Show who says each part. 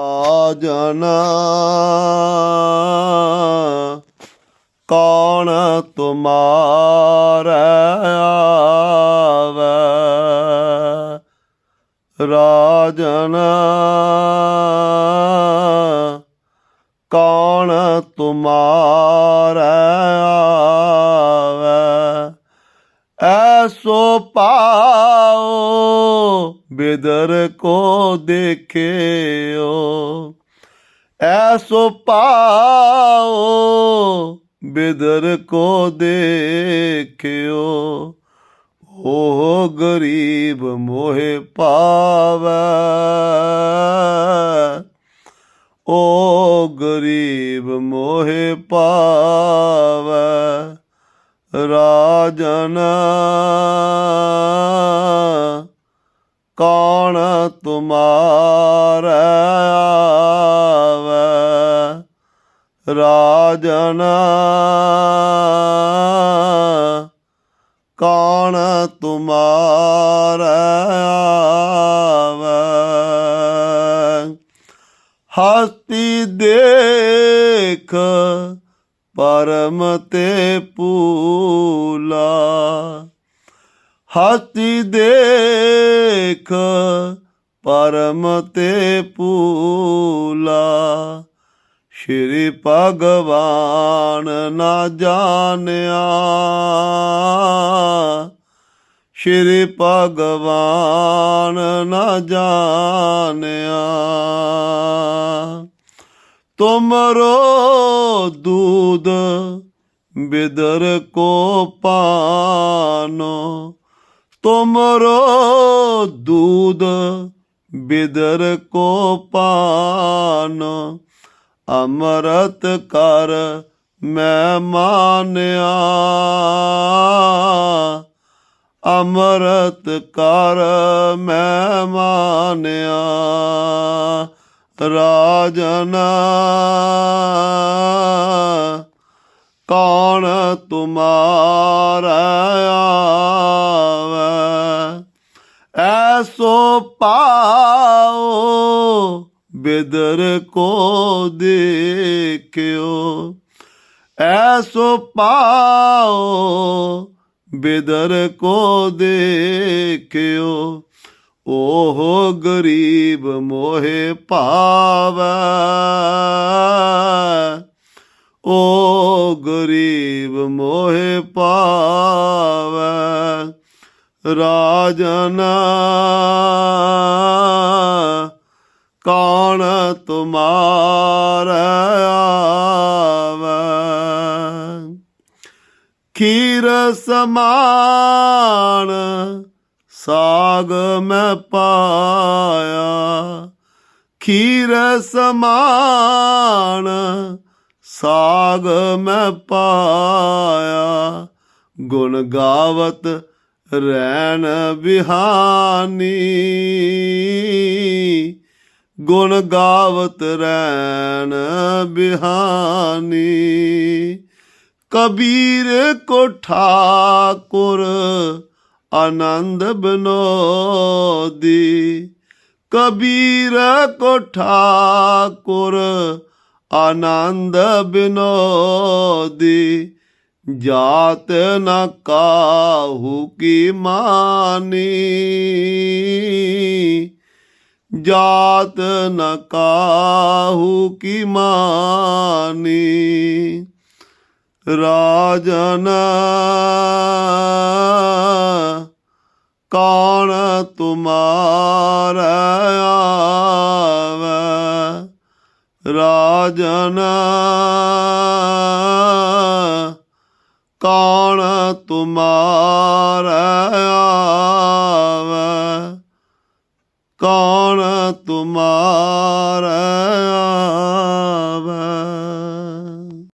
Speaker 1: ਆਜਨ ਕੌਣ ਤੁਮਾਰੇ ਆਵੇ? ਰਾਜਨ। ਕੌਣ ਤੁਮਾਰੇ ਆਵੇ? ਐਸੋ ਪਾਓ ਬਿਦਰ ਕੋ ਦੇਖੇ। ਐਸੋ ਪਾਓ ਬਿਦਰ ਕੋ ਦੇਖਿਓ। ਉਹ ਗਰੀਬ ਮੋਹਿ ਪਾਵੈ। ਓ ਗਰੀਬ ਮੋਹਿ ਪਾਵੈ। ਰਾਜਨ ਕੌਣ ਤੁਮਾਰੇ? ਰਾਜਨ ਕੌਣ ਤੁਮਾਰੇ ਹਸਤੀ ਦੇਖ ਪਰਮ ਤੇ ਪੂਲਾ ਹਸਤੀ ਦੇਖ ਪਰਮ ਤੇ ਪੂਲਾ ਸ਼੍ਰੀ ਭਗਵਾਨ ਨਾ ਜਾਣਿਆ। ਸ਼੍ਰੀ ਭਗਵਾਨ ਨਾ ਜਾਣਿਆ। ਤੁਮਰੋ ਦੂਧ ਬਿਦਰ ਕੋ ਪਾਨੋ। ਤੁਮਰੋ ਦੂਧ ਬਿਦਰ ਕੋ ਪਾਨੋ। ਅਮਰਤ ਕਰ ਮੈਂ ਮਾਨਿਆ। ਅਮਰਤ ਕਰ ਮੈਂ ਮਾਨਿਆ। ਰਾਜਨ ਕੌਣ ਤੁਮਾਰਾ ਆਵੇ? ਐਸੋ ਪਾਓ ਬਿਦਰ ਕੋ ਦੇਖਿਓ, ਐਸੋ ਪਾਓ ਬਿਦਰ ਕੋ ਦੇਖਿਓ। ਉਹ ਗਰੀਬ ਮੋਹਿ ਭਾਵੈ, ਓ ਗਰੀਬ ਮੋਹਿ ਪਾਵੈ ਰਾਜਨ ਕੌਣ ਤੁਮਾਰੇ ਆਵੇ? ਖੀਰ ਸਮਾਨ ਸਾਗ ਮੈਂ ਪਾਇਆ। ਖੀਰ ਸਮਾਨ ਸਾਗ ਮੈਂ ਪਾਇਆ। ਗੁਣ ਗਾਵਤ ਰੈਣ ਬਿਹਾਨੀ। ਗੁਣ ਗਾਵਤ ਰੈਣ ਬਿਹਾਨੀ। ਕਬੀਰ ਕੋ ਠਾਕੁਰ ਆਨੰਦ ਬਨੋਦੀ। ਕਬੀਰ ਕੋ ਠਾਕੁਰ ਆਨੰਦ ਬਿਨੋਦੀ। ਜਾਤ ਨ ਕਾਹੂ ਕੀ ਮਾਨੀ। ਜਾਤ ਨ ਕਾਹੂ ਕੀ ਮਾਨੀ? ਰਾਜਨ ਕੌਣ ਤੁਮਾਰ ਆਵੇ? ਰਾਜਨ ਕੌਣ ਤੁਮਾਰ ਆਵੇ? ਕੌਣ ਤੁਮਾ